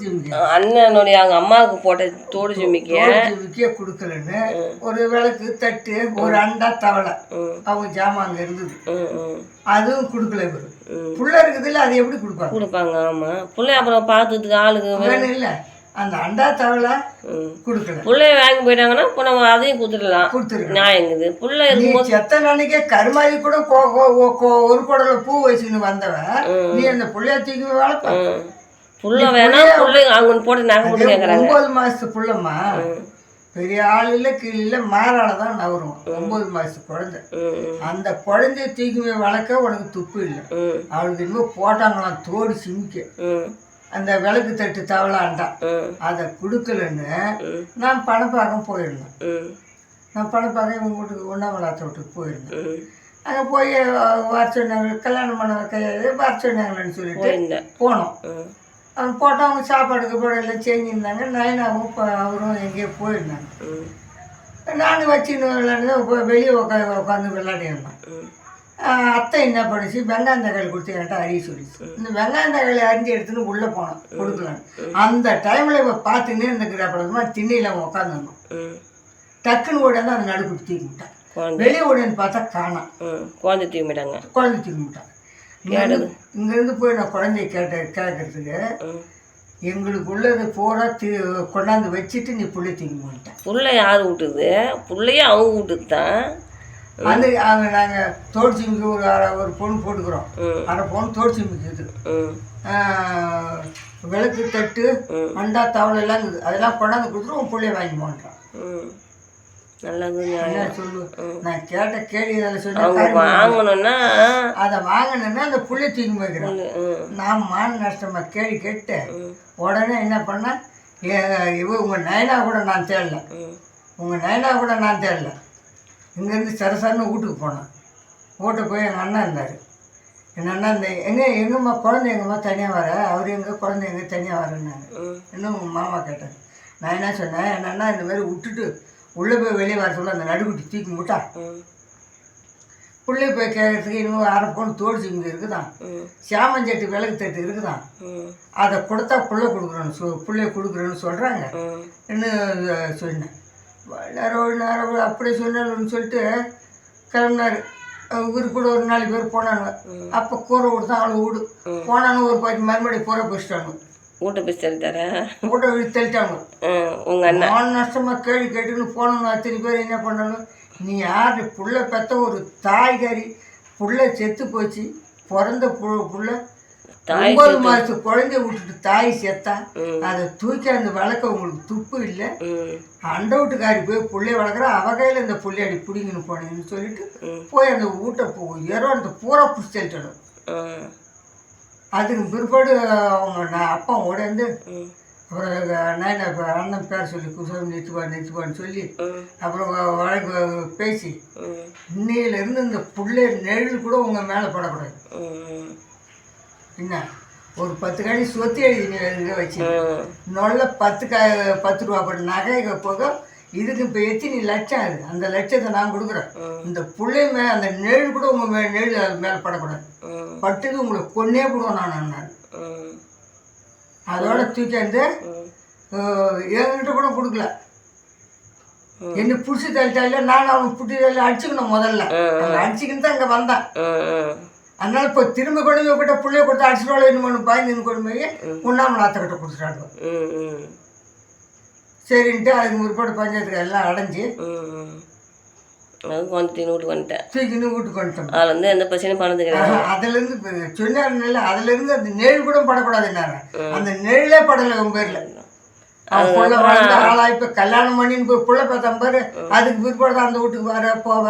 ஜிமிக்கி அண்ணனுடைய அவங்க அம்மாவுக்கு போட்ட தோடு ஜிமிக்கிய ஜிமிக்கியே கொடுக்கலன்னு ஒரு விளக்கு தட்டு ஒரு அண்டா தவளை. அவங்க ஜாமான் அங்க இருந்தது. அதுவும் கொடுக்கல இவரு. புள்ள இருக்குதுல்ல அது எப்படி கொடுப்பாங்க? கொடுப்பாங்க ஆமாம் பிள்ளை அப்புறம் பார்த்துட்டு ஆளுக்கு வேணும் இல்ல அந்த அண்டா தவளை கொடுக்கல. பிள்ளைய வாங்கி போயிட்டாங்கன்னா இப்போ நம்ம அதையும் கொடுத்துடலாம். கொடுத்துருக்க நியாயங்குது பிள்ளை நீ இருக்கும்போது செத்த நாளைக்கே கருமாதி கூட ஒரு குடல பூ வச்சுன்னு வந்தவன் நீ அந்த புள்ளைய தூக்கி வளர்ப்ப புள்ள வேணா பிள்ளை அவங்க போட்டு நகை போட்டு ஒன்பது மாசத்து புள்ளம்மா. பெரிய ஆள் இல்ல கீழ் இல்ல மாறால தான் நவரும் ஒன்பது மாசத்து குழந்தை. அந்த குழந்தைய தூக்கி போய் வளர்க்க உனக்கு துப்பு இல்லை. அவளுக்கு இன்னும் போட்டாங்களாம் தோடு சிமிக்க. அந்த விளக்கு தட்டு தவளாண்டா. அதை கொடுக்கலன்னு நான் பணப்பாக்கம் போயிருந்தேன். நான் பணப்பாக்கம் இவங்க வீட்டுக்கு ஒன்றாமலாத்த வீட்டுக்கு போயிருந்தேன். அங்கே போய் வர சொன்னாங்க கல்யாணம் பண்ண கையாது வர சொல்லிட்டு போனோம். ம் அவங்க சாப்பாடுக்கு போட எல்லாம் செஞ்சுருந்தாங்க. நயனாவும் இப்போ அவரும் எங்கேயோ போயிருந்தாங்க. நானும் வச்சுன்னு விளையாண்டு வெளியே உட்காந்து உட்காந்து விளையாடிருந்தேன் அத்தை என்ன பண்ணுச்சு? வெங்காயம் தக்காளி கொடுத்து என்கிட்ட அறிய சொல்லிச்சு. இந்த வெங்காயம் தக்காளி அரிஞ்சு எடுத்துன்னு உள்ளே போனோம் கொடுக்கலான்னு. அந்த டைமில் இப்போ பார்த்துன்னே இருந்துக்கிறப்படமா திண்ணையில் உட்காந்துருந்தோம் ம். டக்குன்னு ஓடாந்து அந்த நடுக்கு தூக்கி விட்டான் வெளியே ஓடின்னு பார்த்தா காணாம் குழந்தை தூக்கிட்டாங்க குழந்தை தூக்கி விட்டான் இங்கேருந்து இங்கேருந்து போய் நான் குழந்தைய கேட்ட கேட்கறதுக்கு எங்களுக்கு உள்ளது பூரா தீ கொண்டாந்து வச்சுட்டு நீ புள்ளி தூக்கி போயிட்டேன் புள்ள யார் விட்டுது புள்ளையே அவங்க வீட்டுக்கு தான் அந்த அவங்க நாங்கள் தோடிச்சிமிக்கு ஒரு ஒரு பொண்ணு போட்டுக்கிறோம். அரை பொண்ணு ஆஹ், விளக்கு தட்டு அண்டா தவளை எல்லாம் இருக்குது. அதெல்லாம் கொண்டாந்து கொடுத்துட்டு உன் பிள்ளைய வாங்கி போன்றான் நல்லது நான் கேட்ட கேள்வி அவங்க வாங்கணும்னா அதை வாங்கினேன்னா அந்த புள்ளி தூக்கி வைக்கிறேன். நான் மான நஷ்டமா கேள்வி கேட்டு உடனே என்ன பண்ணேன் இவ உங்கள் நயனா கூட நான் தேடல. உங்கள் நயனா கூட நான் தேடல. இங்கேருந்து சரசரன்னு வீட்டுக்கு போனேன். வீட்டுக்கு போய் எங்கள் அண்ணன் இருந்தார். எங்கள் அண்ணன் இந்த எங்கே எங்கம்மா குழந்தை எங்கம்மா தனியாக வர? அவர் எங்கே குழந்தை எங்கே தனியாக வரேன்னாங்க. இன்னும் உங்கள் மாமா கேட்டேன் நான் என்ன சொன்னேன்? என் அண்ணா இந்த மாதிரி விட்டுட்டு உள்ளே போய் வெளியே வர சொல்ல அந்த நடுக்குட்டி தூக்கி முட்டா. ம் உள்ளே போய் கேட்கறதுக்கு இன்னும் அரை பவுன் தோடு சிங்க இருக்குதான். சாமஞ்சட்டி விளக்கு தட்டு இருக்குதான். அதை கொடுத்தா புள்ள கொடுக்குறோன்னு சொ பிள்ளைய கொடுக்குறேன்னு சொல்கிறாங்க இன்னும் சொன்னேன் நேரம் ஒரு நேரம் அப்படி சொன்னாலும்னு சொல்லிட்டு கிளம்புனாரு. இவரு கூட ஒரு நாலு பேர் போனாங்க. அப்போ கூரை கொடுத்தா அவ்வளோ வீடு. போனாங்க ஒரு பத்து மறுபடியும் கூரை பிடிச்சிட்டாங்க வீட்டை போய் தர வீட்டை விட்டு தள்ளிட்டாங்க. உங்கள் அண்ணன். நான் நஷ்டமாக கேள்வி கேட்டுன்னு போனவங்க அத்தனை பேர் என்ன பண்ணாலும் நீ யார்? புள்ள பெத்த ஒரு தாய்கறி புள்ள செத்து போச்சு. பிறந்த புள்ள ஒன்பது மாதத்து குழந்தைய விட்டுட்டு தாய் செத்தா. அதை தூக்கி அந்த வளர்க்க உங்களுக்கு துப்பு இல்லை? அண்ட வீட்டுக்காரி போய் புள்ளைய வளர்க்குறா அவ கையில் இந்த புள்ளையாடி பிடிங்கன்னு போனேன்னு சொல்லிட்டு. போய் அந்த வீட்டை போ ஏறோ அந்த பூரா பிடிச்சி தள்ளிட்டணும். ம் அதுக்கு பிற்பாடு அவங்க நான் அப்பா ஓடந்து அப்புறம் நான் இப்போ அண்ணன் பேர் சொல்லி குசலம் நிறுத்துவா நிறுத்துவான்னு சொல்லி அப்புறம் வழக்கு பேசி இன்னையிலேருந்து இந்த புள்ளை நிழல் கூட உங்கள் மேலே படக்கூடாது. என்ன? ஒரு பத்து காணி சொத்து எழுதி எழுத வச்சு. நல்ல பத்து கா பத்து ரூபா பட்டு நகைக போக இதுக்கு இப்போ எத்தனை லட்சம் அது அந்த லட்சத்தை நான் கொடுக்குறேன். இந்த புள்ளை மே அந்த நிழல் கூட உங்கள் மே நிழல் அது மேலே படக்கூடாது. பட்டுது உங்களை கொன்னே போடுவோம் நான் நான் அதோட தூக்கியாந்து என்கிட்ட கூட கொடுக்கல. என்ன பிடிச்சி தள்ளிட்டால நான் அவனுக்கு பிடிச்சி தள்ளி அடிச்சுக்கணும் முதல்ல. அங்கே அடிச்சுக்கின்னு தான் இங்கே வந்தான். அதனால இப்போ திரும்ப கொண்டு போய் கிட்ட பிள்ளைய கொடுத்து அடிச்சுட்டு என்ன பயந்து கொண்டு போய் உண்ணாமல் ஆத்தக்கிட்ட கொடுத்துட்டாங்க. சரின்ட்டு அதுக்கு முற்பாடு பஞ்சாயத்துக்கு எல்லாம் அடைஞ்சு அது கொஞ்சம் வீட்டுக்கு வந்துட்டேன். தூக்கின்னு வீட்டுக்கு வந்துட்டோம். அதில் வந்து எந்த பிரச்சனையும் பண்ணது கிடையாது. அதுலேருந்து இப்போ சொன்னார் இல்லை அதுலேருந்து அந்த நிழல் கூட படக்கூடாதுன்னாங்க அந்த நிழலே படலை உன் பேரில். ஆளா இப்போ கல்யாணம் பண்ணின்னு போய் புள்ள பார்த்தா பாரு அதுக்கு பிற்பாடு அந்த வீட்டுக்கு வர போவ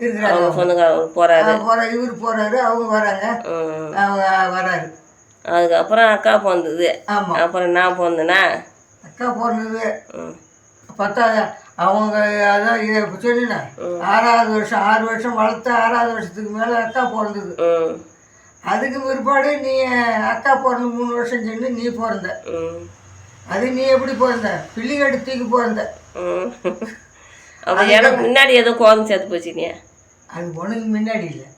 இருக்கிறாங்க சொந்தக்காரர் போகிறாரு போகிற இவர் போகிறாரு அவங்க வராங்க. அவங்க வராரு. அதுக்கப்புறம் அக்கா பிறந்தது. அப்புறம் நான் பிறந்தேனா? அக்கா பிறந்தது. ம் பார்த்தா அவங்க அதான் சொன்னேன் ஆறாவது வருஷம் ஆறு வருஷம் வளர்த்து ஆறாவது வருஷத்துக்கு மேலே அக்கா பிறந்தது. அதுக்கு பிற்பாடு நீ அக்கா பிறந்த மூணு வருஷம் சென்று நீ பிறந்த. அது நீ எப்படி பிறந்த? பிள்ளைங்கடி தூக்கி பிறந்த. எனக்கு முன்னாடி ஏதோ குழந்தை சேர்த்து போச்சுனியா அது உனக்கு முன்னாடி இல்லை.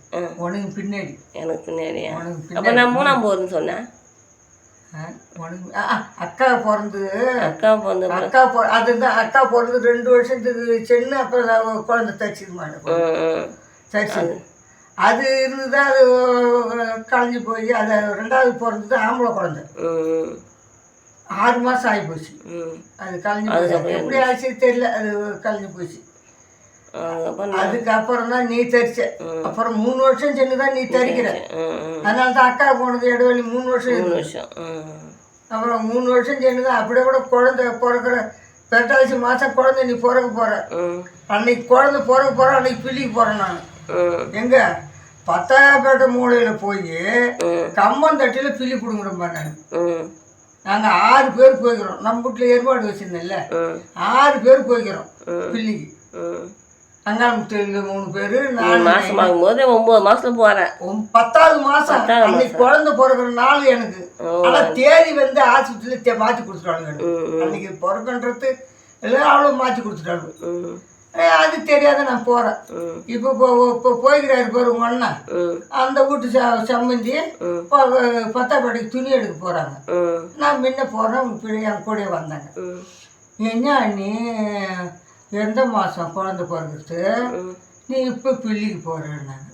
உனக்கு பின்னாடி. எனக்கு உனக்கு அப்போ நான் மூணாம் போகிறேன்னு சொன்னேன். அக்கா பிறந்து அக்கா பிறந்த அக்கா பொ அதுதான் அக்கா பிறந்து ரெண்டு வருஷத்துக்கு சென்று அப்புறம் குழந்தை ம் தச்சு அது இருந்தது அது களைஞ்சு போய் அது ரெண்டாவது பிறந்தது ஆம்பளை குழந்தை. ஆறு மாதம் ஆகி போச்சு. அது களைஞ்சு போச்சு. எப்படி ஆச்சு தெரியல அது களைஞ்சு போச்சு. அதுக்கப்புறம் தான் நீ தரிச்ச. அப்புறம் மூணு வருஷம் சென்று தான் நீ தரிக்கிற. அதனால தான் அக்கா போனது இடைவெளி மூணு வருஷம் மூணு. வருஷம் அப்புறம் மூணு வருஷம் சென்று தான் அப்படியே கூட குழந்தை பிறக்கிற பெட்டாசி மாதம் குழந்தை நீ பிறக்க போற. ம். அன்னைக்கு குழந்தை பிறக்க போற அன்னைக்கு பிள்ளைக்கு போறேன் நான். எங்க? பத்தாயப்பேட்டை மூலையில போய் ம். கம்பந்தட்டியில் பில்லி பிடுங்குறோம் நான். ம். நாங்கள் ஆறு பேர் போய்க்கிறோம். நம்ம வீட்டில் ஏற்பாடு வச்சிருந்தேன்ல. ஆறு பேர் போய்க்கிறோம் பில்லிக்கு அங்காளமுத்தையில் மூணு பேர் மூணு மாசம் ஆகும்போது ஒன்பது மாசத்துல போறேன். பத்தாவது மாசம். அன்னைக்கு குழந்தை பிறகுற நாள் எனக்கு. ஆனா தேதி வந்து ஆஸ்பத்திரியில மாத்தி கொடுத்துட்டாங்க அன்னைக்கு பிறகுன்றது எல்லாம் அவ்வளோ மாத்தி கொடுத்துட்டாங்க அது தெரியாத நான் போறேன். இப்போ இப்போ போய்க்கிறாரு பாரு உங்க அண்ணன். ம். அந்த வீட்டு ச- சம்மந்தி ப- பத்தாப்பாட்டிக்கு துணி எடுக்க போறாங்க. நான் முன்ன போறேன் என் கூட வந்தாங்க. என்ன நீ எந்த மாதம் குழந்தை பிறகுறது நீ இப்போ பிள்ளைக்கு போகிறேன்னாங்க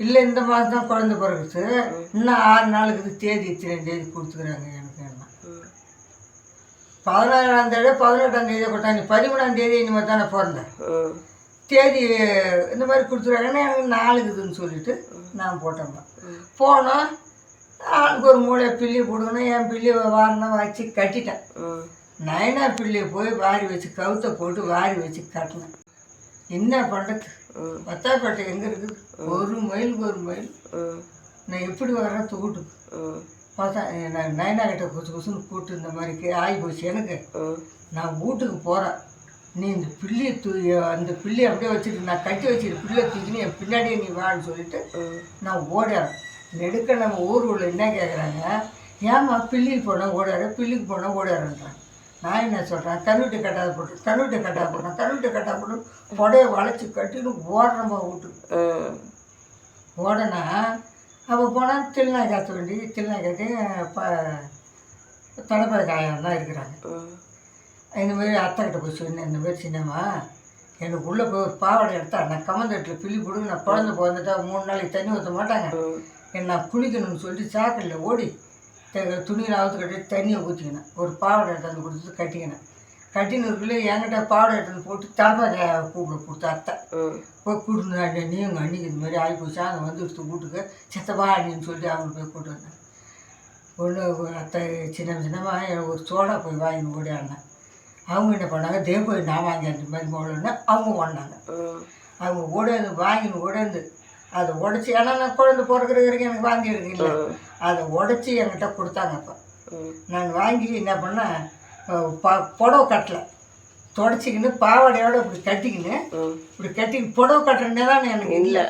இல்லை இந்த மாதம் தான் குழந்தை பிறகுது இன்னும் ஆறு நாளுக்கு தேதி இத்தனை தேதி கொடுத்துக்கிறாங்க எனக்கு என்ன. பதினாறாம் தேதி பதினெட்டாம் தேதி கொடுத்தாங்க நீ பதிமூணாம் தேதி இனிமேல் தானே பிறந்தேன் தேதி இந்த மாதிரி கொடுத்துருக்காங்கன்னா எனக்கு நாளுக்குதுன்னு சொல்லிட்டு நான் போட்டேம்மா போனோம் ஆளுக்கு ஒரு மூளை பில்லி கொடுக்கணும் என் பில்லி வாரினா வச்சு கட்டிட்டேன். நயனா பிள்ளையை போய் வாரி வச்சு கவுத்தை போட்டு வாரி வச்சு கட்டினேன் என்ன பண்ணுறது ம். பத்தாப்பேட்டை எங்கே இருக்குது ஒரு மைலுக்கு ஒரு மைல். நான் எப்படி வர்றேன்? தூட்டு ம். பார்த்தா நான் நயனா கிட்ட கொசு கொசுன்னு கூட்டு இந்த மாதிரி கே- ஆகி போச்சு எனக்கு. நான் வீட்டுக்கு போகிறேன் நீ இந்த பிள்ளையை தூ அந்த பிள்ளையை அப்படியே வச்சுட்டு நான் கட்டி வச்சுட்டு பிள்ளையை தூக்கினு என் பின்னாடியே நீ வான்னு சொல்லிட்டு நான் ஓடுறேன். நெடுக்க நம்ம ஊர் உள்ள என்ன கேட்குறாங்க ஏம்மா பில்லிக்கு போனால் ஓடாரு பில்லிக்கு போனால் ஓடாருன்றாங்க நான் என்ன சொல்கிறேன் கண்ணுட்டு கட்டாத போட்டு கண்ணுட்டு கட்டா போட்டேன் கண்ணுட்டு கட்டா போட்டு புடைய வளைச்சி கட்டின்னு ஓடுறேம்மா வீட்டுக்கு. ஓடனா அப்போ போனால் திருநாய் காத்த வேண்டி திருநாய் காத்தி ப தடப்பை காயம் தான் இருக்கிறாங்க. ம் இந்த மாதிரி அத்தைக்கிட்ட போய் சொன்னேன் இந்த மாதிரி சின்னம்மா எனக்கு உள்ளே போய் ஒரு பாவாடை எடுத்தா நான் கமந்தட்டில் பிள்ளி கொடுங்க நான் குழந்தை பிறந்துட்டா மூணு நாளைக்கு தண்ணி ஊற்ற மாட்டாங்க. என்ன குளிக்கணும்னு சொல்லிட்டு சாக்கடையில் ஓடி துணியில் அவுத்து கட்டி தண்ணியை ஊற்றிக்கினேன் ஒரு பாவாடை எடுத்தாந்து கொடுத்து கட்டிக்கினேன். கட்டின்னு இருக்குள்ளே என்கிட்ட பாவாடை எடுத்துன்னு போட்டு தடப்பை கூப்பிட கொடுத்த அத்தை. போய் கூட்டிட்டு நீ உங்கள் அன்னைக்கு இது மாதிரி ஆகி போச்சா. அங்கே வந்து எடுத்து வீட்டுக்கு செத்தப்பா அப்படின்னு சொல்லிட்டு அவங்க போய் கூட்டு வந்தேன். ஒன்று அத்தை சின்ன சின்னம்மா எனக்கு ஒரு சோடா போய் வாங்கி ஓடியாடினேன் அவங்க என்ன பண்ணாங்க தே போய் நான் வாங்கி அந்த மாதிரி மோளன்னு அவங்க ஓடினாங்க. அவங்க ஓடாந்து வாங்கின்னு ஓடாந்து அதை உடச்சி ஏன்னா நான் குழந்தை பிறக்கிற வரைக்கும் எனக்கு வாங்கி இருக்குல்ல அதை உடச்சி என்கிட்ட கொடுத்தாங்க அப்போ. நான் வாங்கி என்ன பண்ணேன் அஹ் ப- புடவை கட்டலை. தொடச்சிக்கின்னு பாவாடையோட இப்படி கட்டிக்கின்னு இப்படி கட்டிக்கின்னு புடவை கட்டுறனே தான் எனக்கு இல்லை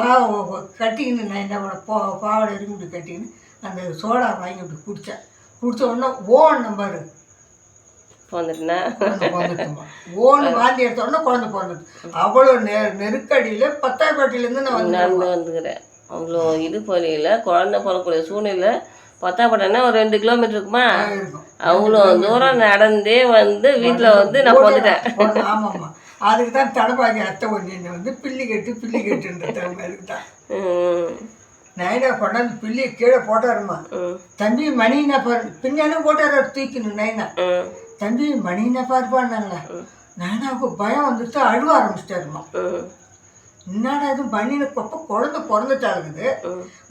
பாவ கட்டிக்கின்னு நான் என்ன பண்ண பா பாவாடை இருக்கு இப்படி கட்டிக்கின்னு அந்த சோடா வாங்கி இப்படி குடித்தேன் குடிச்ச உடனே ஓன் நம்பர் பிறந்துட்டுமா ஓன்னு வாந்தி எடுத்த உடனே குழந்தை பிறந்துட்டு. அவ்வளோ நெ நெருக்கடியில் பத்தாயப்பட்டிலேருந்து நான் வந்து நடந்து வந்துக்கிறேன். அவ்வளோ இது போலியில் குழந்தை பிறக்கக்கூடிய சூழ்நிலை பத்தாப்பட்டனா ஒரு ரெண்டு கிலோமீட்டர் இருக்குமா? அவ்வளோ தூரம் நடந்தே வந்து வீட்டில் வந்து நான் வந்துட்டேன் ஆமாம்மா. அதுக்கு தான் தடப்பாக்கி அத்தை ஒன்று வந்து பில்லி கட்டு பில்லி கட்டுன்ற அதுக்கு தான் நைனா கொண்டாந்து பில்லியை கீழே போட்டாருமா தம்பி மணினா பாரு பின்னாலும் போட்டாரு தூக்கின்னு நைனா. தம்பி மணினா பாருப்பான்னாங்களே நைனாவுக்கு பயம் வந்துட்டு அழுவ ஆரம்பிச்சிட்டாருமா என்னடா இது மணின கொப்ப குழந்தை பிறந்துட்டாருக்குது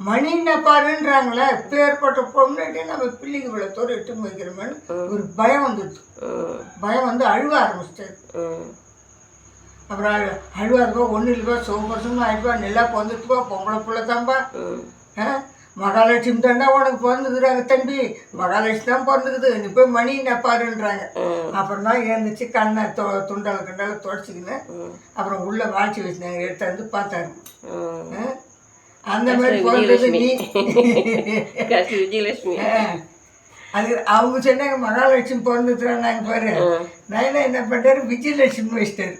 மணின பாருன்றாங்களே பேர்பட்ட பொண்ணு நம்ம பிள்ளைக்கு இவ்வளோ தூரம் எட்டு வைக்கிறோமேனு ஒரு பயம் வந்துடுச்சு பயம் வந்து அழுவ ஆரம்பிச்சிட்டாரு அப்புறம் அழு அழுவாதுப்பா ஒன்றும் இல்லைப்பா சோபரசமாக ஆயிடுப்பா நல்லா பிறந்துட்டுப்பா பொம்பளை பிள்ளை தான்ப்பா ஆ? மகாலட்சுமி தாண்டா உனக்கு பிறந்துக்கிறாங்க தம்பி. மகாலட்சுமி தான் பிறந்துக்குது. நீ போய் மணி நப்பாருன்றாங்க அப்புறம் தான் எழுந்துச்சு கண்ணை தொ துண்டால கண்டால தொடச்சிக்கின்னு அப்புறம் உள்ளே வாட்சி வச்சுனாங்க எடுத்தாந்து பார்த்தாரு. ம். ஆ? அந்த மாதிரி பிறந்தது நீ. விஜயலட்சுமி. அது அவங்க சொன்னாங்க மகாலட்சுமி பிறந்துக்கிறாங்க பாரு. நான் என்ன பண்ணாரு விஜயலட்சுமி வச்சிட்டாரு.